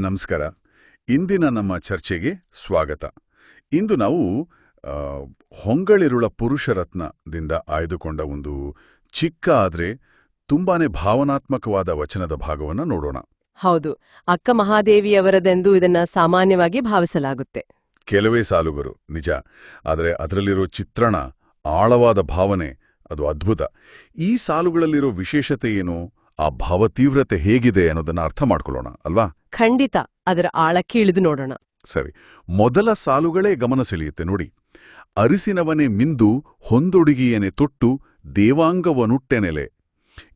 ನಮಸ್ಕಾರ. ಇಂದಿನ ನಮ್ಮ ಚರ್ಚೆಗೆ ಸ್ವಾಗತ. ಇಂದು ನಾವು ಹೊಂಗಳಿರುಳ ಪುರುಷರತ್ನದಿಂದ ಆಯ್ದುಕೊಂಡ ಒಂದು ಚಿಕ್ಕ ಆದರೆ ತುಂಬಾನೇ ಭಾವನಾತ್ಮಕವಾದ ವಚನದ ಭಾಗವನ್ನು ನೋಡೋಣ. ಹೌದು. ಅಕ್ಕ ಮಹಾದೇವಿಯವರದೆಂದು ಇದನ್ನ ಸಾಮಾನ್ಯವಾಗಿ ಭಾವಿಸಲಾಗುತ್ತೆ. ಕೆಲವೇ ಸಾಲುಗರು ನಿಜ. ಆದರೆ ಅದರಲ್ಲಿರೋ ಚಿತ್ರಣ ಆಳವಾದ ಭಾವನೆ ಅದು ಅದ್ಭುತ. ಈ ಸಾಲುಗಳಲ್ಲಿರೋ ವಿಶೇಷತೆ ಏನು? ಆ ಭಾವತೀವ್ರತೆ ಹೇಗಿದೆ ಅನ್ನೋದನ್ನ ಅರ್ಥ ಮಾಡ್ಕೊಳ್ಳೋಣ ಅಲ್ವಾ? ಖಂಡಿತ. ಅದರ ಆಳಕ್ಕೆ ಇಳಿದು ನೋಡೋಣ. ಸರಿ. ಮೊದಲ ಸಾಲುಗಳೇ ಗಮನ ಸೆಳೆಯುತ್ತೆ ನೋಡಿ. ಅರಿಸಿನವನೇ ಮಿಂದು ಹೊಂದೊಡುಗಿಯನೆ ತೊಟ್ಟು ದೇವಾಂಗವನುಟ್ಟೆನೆಲೆ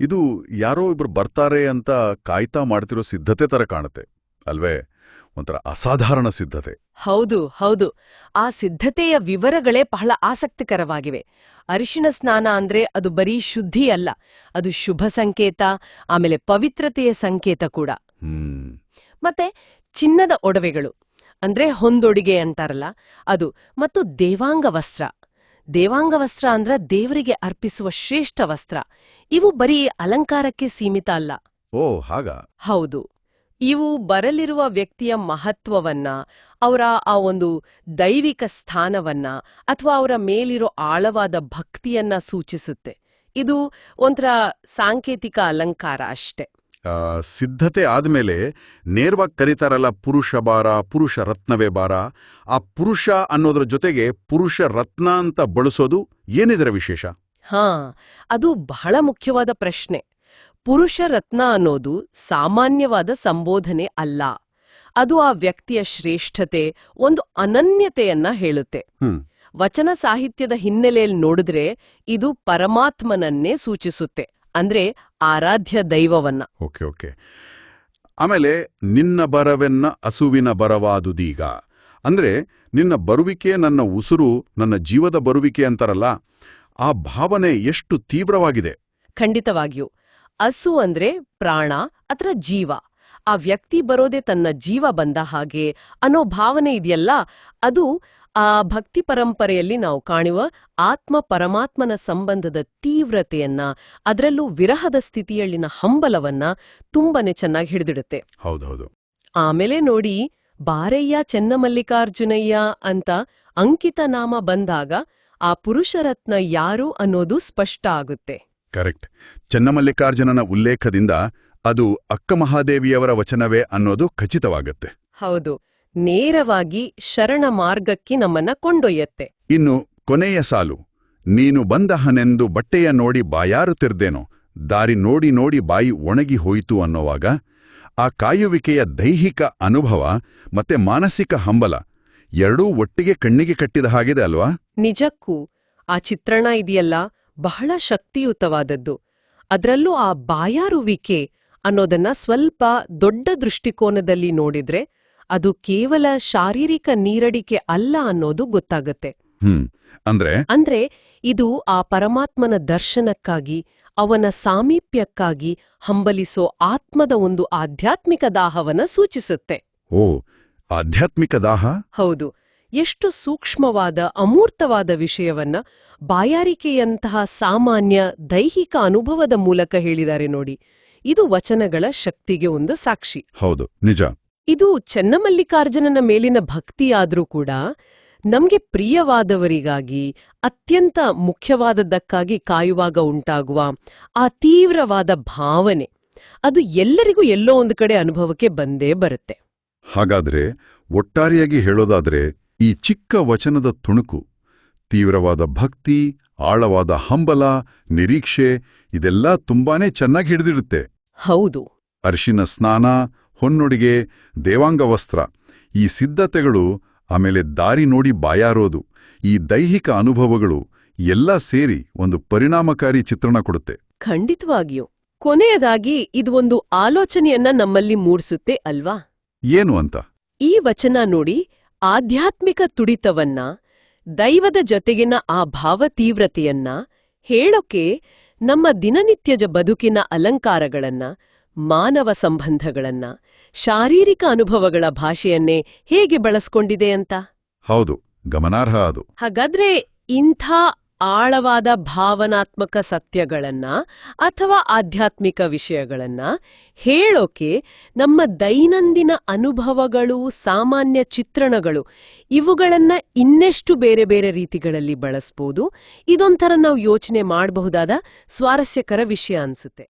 ಇದು ಯಾರೋ ಇಬ್ರು ಬರ್ತಾರೆ ಅಂತ ಕಾಯ್ತಾ ಮಾಡ್ತಿರೋ ಸಿದ್ಧತೆ ತರ ಕಾಣುತ್ತೆ ಅಲ್ವೇ? ಒಂಥರ ಅಸಾಧಾರಣ ಸಿದ್ಧತೆ. ಹೌದು ಹೌದು. ಆ ಸಿದ್ಧತೆಯ ವಿವರಗಳೇ ಬಹಳ ಆಸಕ್ತಿಕರವಾಗಿವೆ. ಅರಿಶಿಣ ಸ್ನಾನ ಅಂದ್ರೆ ಅದು ಬರೀ ಶುದ್ಧಿ ಅಲ್ಲ ಅದು ಶುಭ ಸಂಕೇತ ಆಮೇಲೆ ಪವಿತ್ರತೆಯ ಸಂಕೇತ ಕೂಡ. ಹ್ಮ್. ಮತ್ತೆ ಚಿನ್ನದ ಒಡವೆಗಳು ಅಂದ್ರೆ ಹೊಂದೊಡಿಗೆ ಅಂತಾರಲ್ಲ ಅದು ಮತ್ತು ದೇವಾಂಗ ವಸ್ತ್ರ. ದೇವಾಂಗ ವಸ್ತ್ರ ಅಂದ್ರ ದೇವರಿಗೆ ಅರ್ಪಿಸುವ ಶ್ರೇಷ್ಠ ವಸ್ತ್ರ. ಇವು ಬರೀ ಅಲಂಕಾರಕ್ಕೆ ಸೀಮಿತ ಅಲ್ಲ. ಓ ಹಾಗ? ಹೌದು. ಇವು ಬರಲಿರುವ ವ್ಯಕ್ತಿಯ ಮಹತ್ವವನ್ನ ಅವರ ಆ ಒಂದು ದೈವಿಕ ಸ್ಥಾನವನ್ನ ಅಥವಾ ಅವರ ಮೇಲಿರೋ ಆಳವಾದ ಭಕ್ತಿಯನ್ನ ಸೂಚಿಸುತ್ತೆ. ಇದು ಒಂಥರ ಸಾಂಕೇತಿಕ ಅಲಂಕಾರ ಅಷ್ಟೆ. ಸಿದ್ಧತೆ ಆದ್ಮೇಲೆ ನೇರವಾಗಿ ಕರೀತಾರಲ್ಲ ಪುರುಷ ಬಾರ ಪುರುಷ ರತ್ನವೇ ಬಾರ. ಆ ಪುರುಷ ಅನ್ನೋದ್ರ ಜೊತೆಗೆ ಪುರುಷ ರತ್ನ ಅಂತ ಬಳಸೋದು ಏನಿದರ ವಿಶೇಷ? ಹಾ ಅದು ಬಹಳ ಮುಖ್ಯವಾದ ಪ್ರಶ್ನೆ. ಪುರುಷ ರತ್ನ ಅನ್ನೋದು ಸಾಮಾನ್ಯವಾದ ಸಂಬೋಧನೆ ಅಲ್ಲ. ಅದು ಆ ವ್ಯಕ್ತಿಯ ಶ್ರೇಷ್ಠತೆ ಒಂದು ಅನನ್ಯತೆಯನ್ನ ಹೇಳುತ್ತೆ. ವಚನ ಸಾಹಿತ್ಯದ ಹಿನ್ನೆಲೆಯಲ್ಲಿ ನೋಡಿದ್ರೆ ಇದು ಪರಮಾತ್ಮನನ್ನೇ ಸೂಚಿಸುತ್ತೆ. ಅಂದ್ರೆ ಆರಾಧ್ಯ ದೈವವನ್ನ. Okay okay. ಆಮೇಲೆ ನಿನ್ನ ಬರವೆನ್ನ ಅಸುವಿನ ಬರವಾದುದೀಗ. ಅಂದ್ರೆ ನಿನ್ನ ಬರುವಿಕೆ ನನ್ನ ಉಸುರು ನನ್ನ ಜೀವದ ಬರುವಿಕೆ ಅಂತಾರಲ್ಲ ಆ ಭಾವನೆ ಎಷ್ಟು ತೀವ್ರವಾಗಿದೆ? ಖಂಡಿತವಾಗಿಯೂ. ಅಸು ಅಂದ್ರೆ ಪ್ರಾಣ ಅಥವಾ ಜೀವ. ಆ ವ್ಯಕ್ತಿ ಬರೋದೇ ತನ್ನ ಜೀವ ಬಂದ ಹಾಗೆ ಅನ್ನೋ ಭಾವನೆ ಇದೆಯಲ್ಲ? ಅದು ಆ ಭಕ್ತಿ ಪರಂಪರೆಯಲ್ಲಿ ನಾವು ಕಾಣುವ ಆತ್ಮ ಪರಮಾತ್ಮನ ಸಂಬಂಧದ ತೀವ್ರತೆಯನ್ನ ಅದರಲ್ಲೂ ವಿರಹದ ಸ್ಥಿತಿಯಲ್ಲಿನ ಹಂಬಲವನ್ನ ತುಂಬಾನೇ ಚೆನ್ನಾಗಿ ಹಿಡಿದಿಡುತ್ತೆ. ಹೌದೌದು. ಆಮೇಲೆ ನೋಡಿ ಬಾರಯ್ಯ ಚೆನ್ನಮಲ್ಲಿಕಾರ್ಜುನಯ್ಯ ಅಂತ ಅಂಕಿತ ನಾಮ ಬಂದಾಗ ಆ ಪುರುಷರತ್ನ ಯಾರು ಅನ್ನೋದು ಸ್ಪಷ್ಟ ಆಗುತ್ತೆ. ಕರೆಕ್ಟ್. ಚನ್ನಮಲ್ಲಿಕಾರ್ಜುನನ ಉಲ್ಲೇಖದಿಂದ ಅದು ಅಕ್ಕ ಮಹಾದೇವಿಯವರ ವಚನವೇ ಅನ್ನೋದು ಖಚಿತವಾಗತ್ತೆ. ಹೌದು. ನೇರವಾಗಿ ಶರಣ ಮಾರ್ಗಕ್ಕೆ ನಮ್ಮನ್ನ ಕೊಂಡೊಯ್ಯತ್ತೆ. ಇನ್ನು ಕೊನೆಯ ಸಾಲು ನೀನು ಬಂದಹನೆಂದು ಬಟ್ಟೆಯ ನೋಡಿ ಬಾಯಾರುತ್ತಿರ್ದೇನೋ ದಾರಿ ನೋಡಿ ನೋಡಿ ಬಾಯಿ ಒಣಗಿ ಹೋಯಿತು ಅನ್ನೋವಾಗ ಆ ಕಾಯುವಿಕೆಯ ದೈಹಿಕ ಅನುಭವ ಮತ್ತೆ ಮಾನಸಿಕ ಹಂಬಲ ಎರಡೂ ಒಟ್ಟಿಗೆ ಕಣ್ಣಿಗೆ ಕಟ್ಟಿದ ಹಾಗಿದೆ ಅಲ್ವಾ? ನಿಜಕ್ಕೂ. ಆ ಚಿತ್ರಣ ಇದೆಯಲ್ಲ ಬಹಳ ಶಕ್ತಿಯುತವಾದದ್ದು. ಅದರಲ್ಲೂ ಆ ಬಾಯಾರುವಿಕೆ ಅನ್ನೋದನ್ನ ಸ್ವಲ್ಪ ದೊಡ್ಡ ದೃಷ್ಟಿಕೋನದಲ್ಲಿ ನೋಡಿದ್ರೆ ಅದು ಕೇವಲ ಶಾರೀರಿಕ ನೀರಡಿಕೆ ಅಲ್ಲ ಅನ್ನೋದು ಗೊತ್ತಾಗತ್ತೆ. ಹ್ಮ್. ಅಂದ್ರೆ? ಅಂದ್ರೆ ಇದು ಆ ಪರಮಾತ್ಮನ ದರ್ಶನಕ್ಕಾಗಿ ಅವನ ಸಾಮೀಪ್ಯಕ್ಕಾಗಿ ಹಂಬಲಿಸೋ ಆತ್ಮದ ಒಂದು ಆಧ್ಯಾತ್ಮಿಕ ದಾಹವನ್ನ ಸೂಚಿಸುತ್ತೆ. ಓ ಆಧ್ಯಾತ್ಮಿಕ ದಾಹ? ಹೌದು. ಎಷ್ಟು ಸೂಕ್ಷ್ಮವಾದ ಅಮೂರ್ತವಾದ ವಿಷಯವನ್ನ ಬಾಯಾರಿಕೆಯಂತಹ ಸಾಮಾನ್ಯ ದೈಹಿಕ ಅನುಭವದ ಮೂಲಕ ಹೇಳಿದ್ದಾರೆ ನೋಡಿ. ಇದು ವಚನಗಳ ಶಕ್ತಿಗೆ ಒಂದು ಸಾಕ್ಷಿ. ಹೌದು ನಿಜ. ಇದು ಚೆನ್ನಮಲ್ಲಿಕಾರ್ಜುನನ ಮೇಲಿನ ಭಕ್ತಿಯಾದ್ರೂ ಕೂಡ ನಮ್ಗೆ ಪ್ರಿಯವಾದವರಿಗಾಗಿ ಅತ್ಯಂತ ಮುಖ್ಯವಾದದ್ದಕ್ಕಾಗಿ ಕಾಯುವಾಗ ಉಂಟಾಗುವ ಆ ತೀವ್ರವಾದ ಭಾವನೆ ಅದು ಎಲ್ಲರಿಗೂ ಎಲ್ಲೋ ಒಂದು ಕಡೆ ಅನುಭವಕ್ಕೆ ಬಂದೇ ಬರುತ್ತೆ. ಹಾಗಾದ್ರೆ ಒಟ್ಟಾರೆಯಾಗಿ ಹೇಳೋದಾದ್ರೆ ಈ ಚಿಕ್ಕ ವಚನದ ತುಣುಕು ತೀವ್ರವಾದ ಭಕ್ತಿ ಆಳವಾದ ಹಂಬಲ ನಿರೀಕ್ಷೆ ಇದೆಲ್ಲ ತುಂಬಾನೇ ಚೆನ್ನಾಗಿ ಹಿಡಿದಿರುತ್ತೆ. ಹೌದು. ಅರಿಶಿನ ಸ್ನಾನ ಹೊನ್ನೊಡಿಗೆ ದೇವಾಂಗ ವಸ್ತ್ರ ಈ ಸಿದ್ಧತೆಗಳು ಆಮೇಲೆ ದಾರಿ ನೋಡಿ ಬಾಯಾರೋದು ಈ ದೈಹಿಕ ಅನುಭವಗಳು ಎಲ್ಲ ಸೇರಿ ಒಂದು ಪರಿಣಾಮಕಾರಿ ಚಿತ್ರಣ ಕೊಡುತ್ತೆ. ಖಂಡಿತವಾಗಿಯೂ. ಕೊನೆಯದಾಗಿ ಇದು ಒಂದು ಆಲೋಚನೆಯನ್ನ ನಮ್ಮಲ್ಲಿ ಮೂಡಿಸುತ್ತೆ ಅಲ್ವಾ? ಏನು ಅಂತ? ಈ ವಚನ ನೋಡಿ ಆಧ್ಯಾತ್ಮಿಕ ತುಡಿತವನ್ನ ದೈವದ ಜೊತೆಗಿನ ಆ ಭಾವ ತೀವ್ರತೆಯನ್ನ ಹೇಳೋಕೆ ನಮ್ಮ ದಿನನಿತ್ಯದ ಬದುಕಿನ ಅಲಂಕಾರಗಳನ್ನ ಮಾನವ ಸಂಬಂಧಗಳನ್ನ ಶಾರೀರಿಕ ಅನುಭವಗಳ ಭಾಷೆಯನ್ನೇ ಹೇಗೆ ಬಳಸ್ಕೊಂಡಿದೆ ಅಂತ? ಹೌದು ಗಮನಾರ್ಹ ಅದು. ಹಾಗಾದ್ರೆ ಇಂಥ ಆಳವಾದ ಭಾವನಾತ್ಮಕ ಸತ್ಯಗಳನ್ನ ಅಥವಾ ಆಧ್ಯಾತ್ಮಿಕ ವಿಷಯಗಳನ್ನ ಹೇಳೋಕೆ ನಮ್ಮ ದೈನಂದಿನ ಅನುಭವಗಳು, ಸಾಮಾನ್ಯ ಚಿತ್ರಣಗಳು ಇವುಗಳನ್ನ ಇನ್ನೆಷ್ಟು ಬೇರೆ ಬೇರೆ ರೀತಿಗಳಲ್ಲಿ ಬಳಸ್ಬೋದು ಇದೊಂಥರ ನಾವು ಯೋಚನೆ ಮಾಡಬಹುದಾದ ಸ್ವಾರಸ್ಯಕರ ವಿಷಯ ಅನ್ಸುತ್ತೆ.